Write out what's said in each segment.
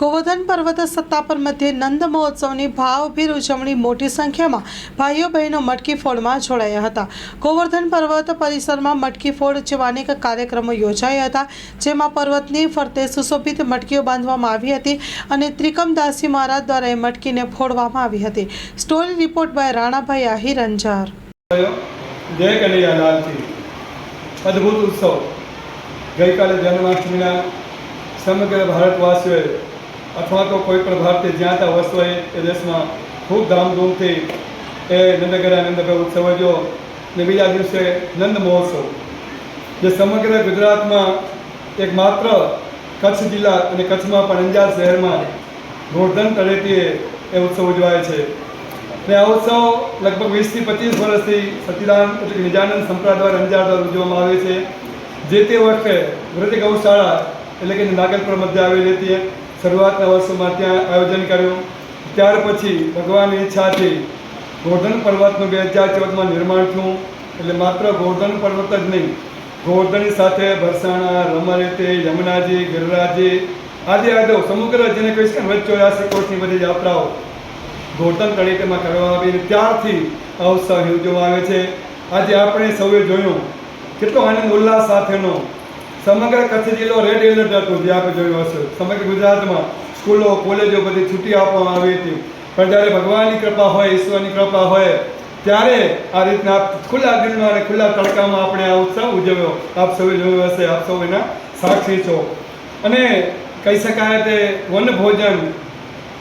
ગોવર્ધન પર્વત સત્તાપર મધ્યે નંદ મહોત્સવની ભાવભીર ઉજવણી મોટી સંખ્યામાં ભાઈઓ બહેનો મટકી ફોડમાં જોડાયા હતા. ગોવર્ધન પર્વત પરિસરમાં મટકી ફોડ જેવા અનેક કાર્યક્રમો યોજાયા હતા, જેમાં પર્વતની ફરતે સુશોભિત મટકીઓ બાંધવામાં આવી હતી અને ત્રિકમદાસી મહારાજ દ્વારા એ મટકીને ફોડવામાં આવી હતી. Story report by Ranabhai Ahir Anjar જય ઉત્સવ. ગઈકાલે જન્માષ્ટમીના સમગ્ર ભારતવાસીઓએ અથવા તો કોઈ પણ ભારતીય જ્યાં ત્યાં વસ્તુ હોય એ દેશમાં ખૂબ ધામધૂમથી એ નંદગરા નંદભાઈ ઉત્સવ જો ને બીજા દિવસે નંદ મહોત્સવ, જે સમગ્ર ગુજરાતમાં એક માત્ર કચ્છ જિલ્લા અને કચ્છમાં પણ અંજાર શહેરમાં ગોર્ધન તળેટીએ એ ઉત્સવ ઉજવાય છે. ને આ ઉત્સવ લગભગ વીસથી પચીસ વર્ષથી સતીરામ એટલે નિજાનંદ સંપ્રદાય દ્વારા અંજાર દ્વારા ઉજવવામાં આવે છે. જે તે વખતે વૃદ્ધ ગૌશાળા એટલે કે નાગલપુર મધ્ય આવેલી હતી. શરૂઆતના વર્ષોમાં ત્યાં આયોજન કર્યું. ત્યાર પછી ભગવાનની ઈચ્છાથી ગોર્ધન પર્વતનું બે હજાર ચૌદમાં નિર્માણ થયું. એટલે માત્ર ગોર્ધન પર્વત જ નહીં, ગોવર્ધનની સાથે ભરસાણા રમરેતે યમુનાજી, ગિરરાજી, આદિ આદો સમગ્ર જેને કહીશ કે વચ્ચે ચોર્યાસી કોટની બધી યાત્રાઓ ગોર્ધન તળેટીમાં કરવામાં આવી. ત્યારથી આ ઉત્સવ ઉજવવામાં આવે છે. આજે આપણે સૌએ જોયું કેટલો આનંદ, ઉલ્લાસ સાથેનો સમગ્ર કચ્છ જિલ્લો રેડ એલર્ટ હતો, જે આપણે જોયું હશે. સમગ્ર ગુજરાતમાં સ્કૂલો, કોલેજો બધી છૂટી આપવામાં આવી હતી. પણ જ્યારે ભગવાનની કૃપા હોય, ઈશ્વરની કૃપા હોય, ત્યારે આ રીતના ખુલ્લા દિલમાં અને ખુલ્લા તડકામાં આપણે આ ઉત્સવ ઉજવ્યો. આપ સૌએ જોયું હશે, આપ સૌ એના સાક્ષી છો. અને કહી શકાય તે વન ભોજન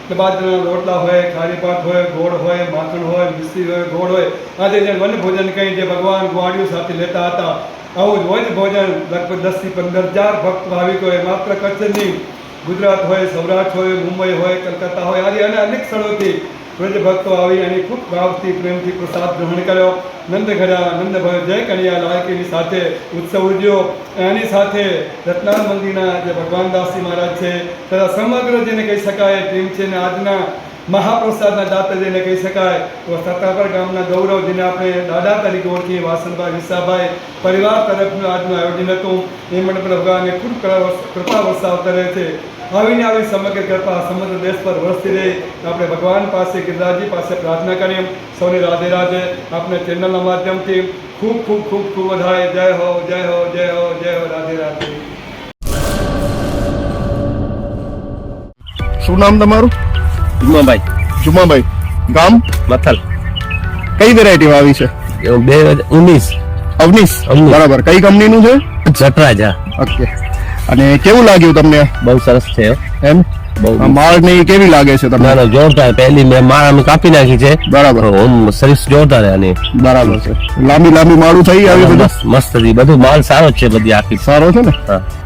કે બાજરાના રોટલા હોય, ખારી હોય, ગોળ હોય, માખણ હોય મિશ્રી હોય, ગોળ હોય, આજે જે વન ભોજન કહી જે ભગવાન ગ્વાડિયું સાથે લેતા હતા, આવું જ વન ભોજન લગભગ દસથી પંદર હજાર ભક્ત ભાવિકોએ માત્ર કચ્છની ગુજરાત હોય, સૌરાષ્ટ્ર હોય, મુંબઈ હોય, કલકત્તા હોય, આજે અને અનેક સ્થળોથી વ્રજ ભક્તો આવી અને ખૂબ ભાવથી પ્રેમથી પ્રસાદ ગ્રહણ કર્યો. નંદઘરા, નંદભય, જય કનૈયા લાયકીની સાથે ઉત્સવ ઉજવ્યો. એની સાથે રત્નાલ મંદિરના જે ભગવાન દાસજી મહારાજ છે, તથા સમગ્ર જેને કહી શકાય, ટીમ છે ને આજના મહાપ્રસાદના દાતા જેને કહી શકાય તો સત્તાપર ગામના ગૌરવ જેને આપણે દાદા તરીકે ઓળખીએ, વાસણભાઈ વિસાભાઈ પરિવાર તરફનું આજનું આયોજન હતું. એ માટે ભગવાનને ખૂબ કૃપા વરસાવતા રહે છે. આવીને આવી સમગ્ર કૃપા સમગ્ર દેશ પર વરસતી રહે. આપણે ભગવાન પાસે ગિરિરાજી પાસે પ્રાર્થના કરીએ. સૌને રાધે રાધે આપણે ચેનલના માધ્યમથી ખૂબ ખૂબ ખૂબ ખૂબ વધારે જય હો જય હો જય હો જય હો રાધે રાધે. શું નામ તમારું? જુમાભાઈ. જુમાભાઈ. ગામ? મથલ. કઈ વેરાયટી આવી છે? બે હજાર ઉન્નીસ. અવનીશ. અવનીશ. બરાબર. કઈ કંપનીનું છે? જટરાજા. ઓકે અને કેવું લાગ્યું તમને? બહુ સરસ છે એમ? માળ ને કેવી લાગે છે તમને? ના જોરદાર. પહેલી મેં માળ અમે કાપી નાખી છે. બરાબર. ઓમ જોરદાર બરાબર છે. લાંબી લાંબી માળું થઈ આવી બધું? મસ્ત બધું માલ સારો છે બધી આખી. સારો છે ને?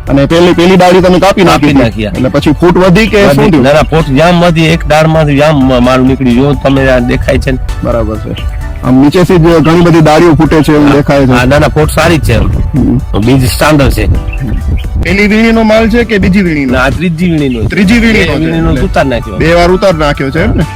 અને પેલી પેલી ડાળી તમે કાપી નાખી. નાખી, એટલે પછી ફૂટ વધી કે શું થયું? ના ના જામમાંથી એક દાળમાંથી જામ માલ નીકળી જો તમે દેખાય છે બરાબર છે. આમ નીચેથી જ ઘણી બધી ડાળીઓ ફૂટે છે એવું દેખાય છે. ના ના પોટ સારી જ છે બીજ સ્ટાન્ડર્ડ છે. પેલી વીણીનો માલ છે કે બીજી વીણીનો? ના આ ત્રીજી વીણીનો ત્રીજી. વીણીનો ઉતાર નાખ્યો. બે વાર ઉતાર નાખ્યો છે એમ ને?